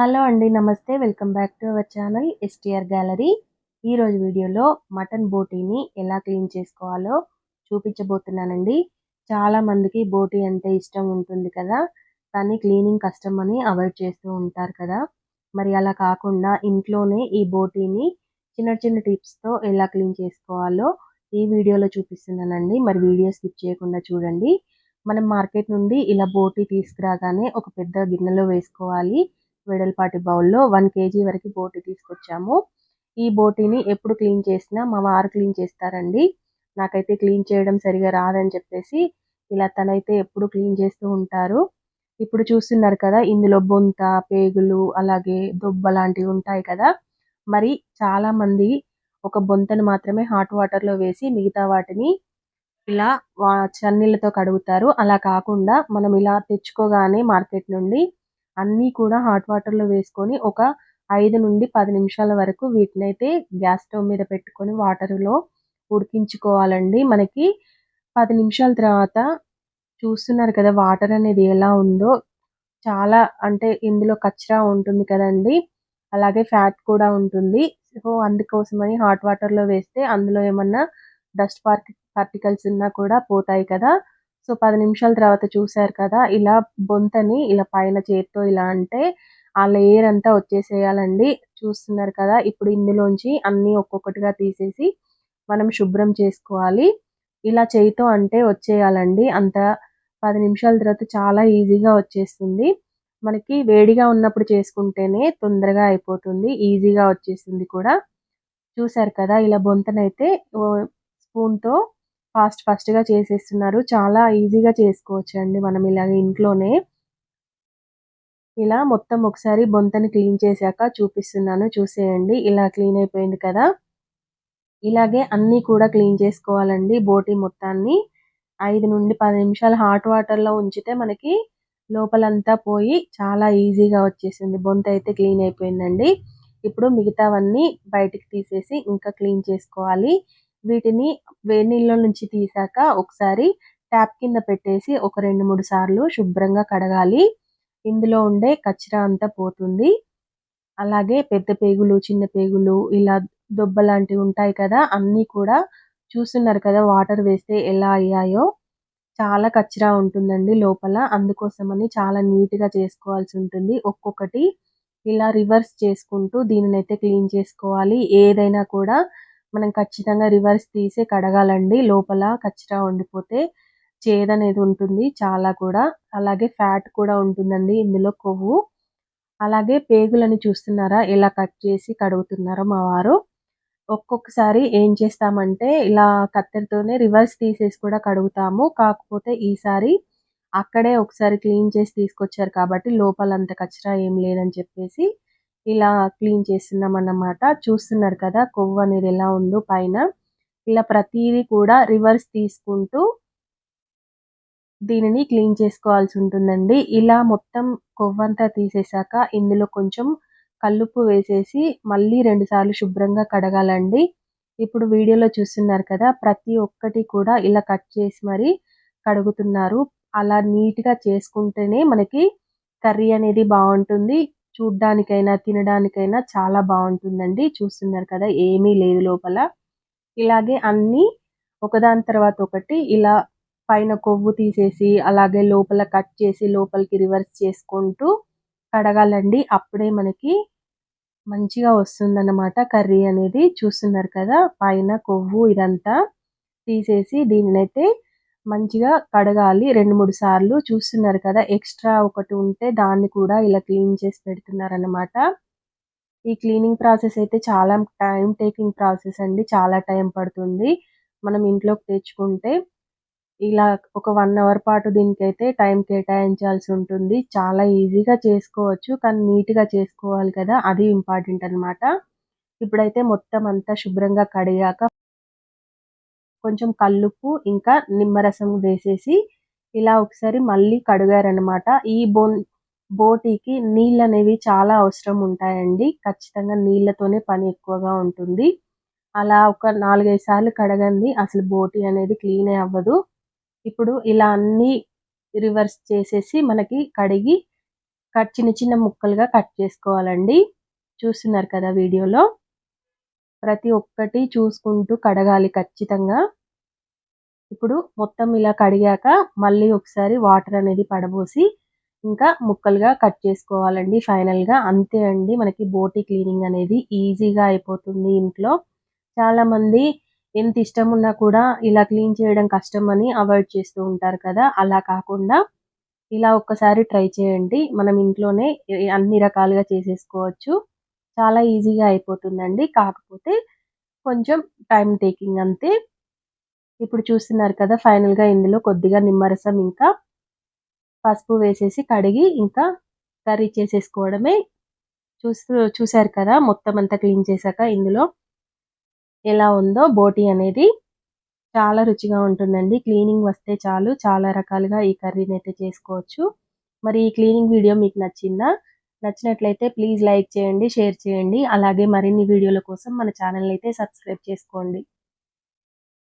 Hello అండి నమస్తే. Welcome back to our channel STR gallery. ఈరోజు వీడియోలో మటన్ బోటీని ఎలా క్లీన్ చేసుకోవాలో చూపించబోతున్నానండి. చాలా మందికి బోటీ అంటే ఇష్టం ఉంటుంది కదా కానీ క్లీనింగ్ కష్టం అని అవాయిడ్ చేస్తూ ఉంటారు కదా. మరి అలా కాకుండా ఇంట్లోనే ఈ బోటీని చిన్న చిన్న టిప్స్తో ఎలా క్లీన్ చేసుకోవాలో ఈ వీడియోలో చూపిస్తున్నానండి. మరి వీడియో స్కిప్ చేయకుండా చూడండి. మనం మార్కెట్ నుండి ఇలా బోటీ తీసుకురాగానే ఒక పెద్ద గిన్నెలో వేసుకోవాలి. వెడల్పాటి బౌల్లో వన్ కేజీ వరకు బోటి తీసుకొచ్చాము. ఈ బోటిని ఎప్పుడు క్లీన్ చేసినా మా వారు క్లీన్ చేస్తారండి. నాకైతే క్లీన్ చేయడం సరిగా రాదని చెప్పేసి ఇలా తనైతే ఎప్పుడు క్లీన్ చేస్తూ ఉంటారు. ఇప్పుడు చూస్తున్నారు కదా ఇందులో బొంత పేగులు అలాగే దొబ్బ లాంటివి ఉంటాయి కదా. మరి చాలా మంది ఒక బొంతను మాత్రమే హాట్ వాటర్లో వేసి మిగతా వాటిని ఇలా చన్నీళ్ళతో కడుగుతారు. అలా కాకుండా మనం ఇలా తెచ్చుకోగానే మార్కెట్ నుండి అన్నీ కూడా హాట్ వాటర్లో వేసుకొని ఒక ఐదు నుండి పది నిమిషాల వరకు వీటిని అయితే గ్యాస్ స్టవ్ మీద పెట్టుకొని వాటర్లో ఉడికించుకోవాలండి. మనకి పది నిమిషాల తర్వాత చూస్తున్నారు కదా వాటర్ అనేది ఎలా ఉందో. చాలా అంటే ఇందులో కచ్చరా ఉంటుంది కదండి. అలాగే ఫ్యాట్ కూడా ఉంటుంది. సో అందుకోసమని హాట్ వాటర్లో వేస్తే అందులో ఏమన్నా డస్ట్ పార్టి పార్టికల్స్ ఉన్నా కూడా పోతాయి కదా. సో పది నిమిషాల తర్వాత చూసారు కదా ఇలా బొంతని ఇలా పైన చేత్తో ఇలా అంటే ఆ లేయర్ అంతా వచ్చేసేయాలండి. చూస్తున్నారు కదా ఇప్పుడు ఇందులోంచి అన్నీ ఒక్కొక్కటిగా తీసేసి మనం శుభ్రం చేసుకోవాలి. ఇలా చేయితో అంటే వచ్చేయాలండి. అంత పది నిమిషాల తర్వాత చాలా ఈజీగా వచ్చేస్తుంది. మనకి వేడిగా ఉన్నప్పుడు చేసుకుంటేనే తొందరగా అయిపోతుంది. ఈజీగా వచ్చేస్తుంది కూడా. చూసారు కదా ఇలా బొంతనైతే స్పూన్తో ఫాస్ట్ ఫాస్ట్గా చేసేస్తున్నారు. చాలా ఈజీగా చేసుకోవచ్చు అండి మనం ఇలాగ ఇంట్లోనే. ఇలా మొత్తం ఒకసారి బొంతని క్లీన్ చేశాక చూపిస్తున్నాను. చూసేయండి. ఇలా క్లీన్ అయిపోయింది కదా. ఇలాగే అన్నీ కూడా క్లీన్ చేసుకోవాలండి బోటి మొత్తాన్ని. ఐదు నుండి పది నిమిషాలు హాట్ వాటర్లో ఉంచితే మనకి లోపలంతా పోయి చాలా ఈజీగా వచ్చేసింది. బొంత అయితే క్లీన్ అయిపోయిందండి. ఇప్పుడు మిగతావన్నీ బయటికి తీసేసి ఇంకా క్లీన్ చేసుకోవాలి. వీటిని వేడి నీళ్ళ నుంచి తీసాక ఒకసారి ట్యాప్ కింద పెట్టేసి ఒక రెండు మూడు సార్లు శుభ్రంగా కడగాలి. ఇందులో ఉండే కచరా అంతా పోతుంది. అలాగే పెద్ద పేగులు చిన్న పేగులు ఇలా దొబ్బ లాంటివి ఉంటాయి కదా అన్నీ కూడా చూస్తున్నారు కదా వాటర్ వేస్తే ఎలా అయ్యాయో. చాలా కచరా ఉంటుందండి లోపల. అందుకోసమని చాలా నీట్గా చేసుకోవాల్సి ఉంటుంది. ఒక్కొక్కటి ఇలా రివర్స్ చేసుకుంటూ దీనిని అయితే క్లీన్ చేసుకోవాలి. ఏదైనా కూడా మనం ఖచ్చితంగా రివర్స్ తీసే కడగాలండి. లోపల కచ్చిరా ఉండిపోతే చేదనేది ఉంటుంది చాలా కూడా. అలాగే ఫ్యాట్ కూడా ఉంటుందండి ఇందులో కొవ్వు. అలాగే పేగులని చూస్తున్నారా? ఇలా కట్ చేసి కడుగుతున్నారో మా వారు? ఒక్కొక్కసారి ఏం చేస్తామంటే ఇలా కత్తెరతోనే రివర్స్ తీసేసి కూడా కడుగుతాము. కాకపోతే ఈసారి అక్కడే ఒకసారి క్లీన్ చేసి తీసుకొచ్చారు కాబట్టి లోపల అంత కచ్చిరా ఏం లేదని చెప్పేసి ఇలా క్లీన్ చేస్తున్నాం అన్నమాట చూస్తున్నారు కదా కొవ్వు అనేది ఎలా ఉందో పైన. ఇలా ప్రతిదీ కూడా రివర్స్ తీసుకుంటూ దీనిని క్లీన్ చేసుకోవాల్సి ఉంటుందండి. ఇలా మొత్తం కొవ్వంతా తీసేసాక ఇందులో కొంచెం కల్లుప్పు వేసేసి మళ్ళీ రెండుసార్లు శుభ్రంగా కడగాలండి. ఇప్పుడు వీడియోలో చూస్తున్నారు కదా ప్రతి ఒక్కటి కూడా ఇలా కట్ చేసి మరి కడుగుతున్నారు. అలా నీట్గా చేసుకుంటేనే మనకి కర్రీ అనేది బాగుంటుంది. చూడ్డానికైనా తినడానికైనా చాలా బాగుంటుందండి. చూస్తున్నారు కదా ఏమీ లేదు లోపల. ఇలాగే అన్నీ ఒకదాని తర్వాత ఒకటి ఇలా పైన కొవ్వు తీసేసి అలాగే లోపల కట్ చేసి లోపలికి రివర్స్ చేసుకుంటూ కడగాలండి. అప్పుడే మనకి మంచిగా వస్తుందన్నమాట కర్రీ అనేది. చూస్తున్నారు కదా పైన కొవ్వు ఇదంతా తీసేసి దీన్నైతే మంచిగా కడగాలి. రెండు మూడు సార్లు చూస్తున్నారు కదా ఎక్స్ట్రా ఒకటి ఉంటే దాన్ని కూడా ఇలా క్లీన్ చేసి పెడుతున్నారనమాట ఈ క్లీనింగ్ ప్రాసెస్ అయితే చాలా టైం టేకింగ్ ప్రాసెస్ అండి. చాలా టైం పడుతుంది. మనం ఇంట్లోకి తెచ్చుకుంటే ఇలా ఒక వన్ అవర్ పాటు దీనికైతే టైం కేటాయించాల్సి ఉంటుంది. చాలా ఈజీగా చేసుకోవచ్చు కానీ నీట్గా చేసుకోవాలి కదా అది ఇంపార్టెంట్ అనమాట ఇప్పుడైతే మొత్తం అంతా శుభ్రంగా కడిగాక కొంచెం కల్లుప్పు ఇంకా నిమ్మరసం వేసేసి ఇలా ఒకసారి మళ్ళీ కడిగారనమాట ఈ బో బోటీకి నీళ్ళు అనేవి చాలా అవసరం ఉంటాయండి. ఖచ్చితంగా నీళ్ళతోనే పని ఎక్కువగా ఉంటుంది. అలా ఒక నాలుగైదు సార్లు కడగండి. అసలు బోటీ అనేది క్లీనే అవ్వదు. ఇప్పుడు ఇలా అన్నీ రివర్స్ చేసేసి మనకి కడిగి కట్ చిన్న చిన్న ముక్కలుగా కట్ చేసుకోవాలండి. చూస్తున్నారు కదా వీడియోలో. ప్రతి ఒక్కటి చూసుకుంటూ కడగాలి ఖచ్చితంగా. ఇప్పుడు మొత్తం ఇలా కడిగాక మళ్ళీ ఒకసారి వాటర్ అనేది పడబోసి ఇంకా ముక్కలుగా కట్ చేసుకోవాలండి ఫైనల్గా. అంతే అండి మనకి బోటి క్లీనింగ్ అనేది ఈజీగా అయిపోతుంది ఇంట్లో. చాలామంది ఎంత ఇష్టం ఉన్నా కూడా ఇలా క్లీన్ చేయడం కష్టం అని అవాయిడ్ చేస్తూ ఉంటారు కదా అలా కాకుండా ఇలా ఒక్కసారి ట్రై చేయండి. మనం ఇంట్లోనే అన్ని రకాలుగా చేసేసుకోవచ్చు. చాలా ఈజీగా అయిపోతుందండి. కాకపోతే కొంచెం టైం టేకింగ్ అంతే. ఇప్పుడు చూస్తున్నారు కదా ఫైనల్గా ఇందులో కొద్దిగా నిమ్మరసం ఇంకా పసుపు వేసేసి కడిగి ఇంకా కర్రీ చేసేసుకోవడమే. చూస్తూ చూసారు కదా మొత్తం అంతా క్లీన్ చేశాక ఇందులో ఎలా ఉందో బోటి అనేది చాలా రుచిగా ఉంటుందండి. క్లీనింగ్ వస్తే చాలు చాలా రకాలుగా ఈ కర్రీని అయితే చేసుకోవచ్చు. మరి ఈ క్లీనింగ్ వీడియో మీకు నచ్చిందా? నచ్చినట్లయితే ప్లీజ్ లైక్ చేయండి షేర్ చేయండి. అలాగే మరిన్ని వీడియోల కోసం మన ఛానల్ అయితే సబ్స్క్రైబ్ చేసుకోండి.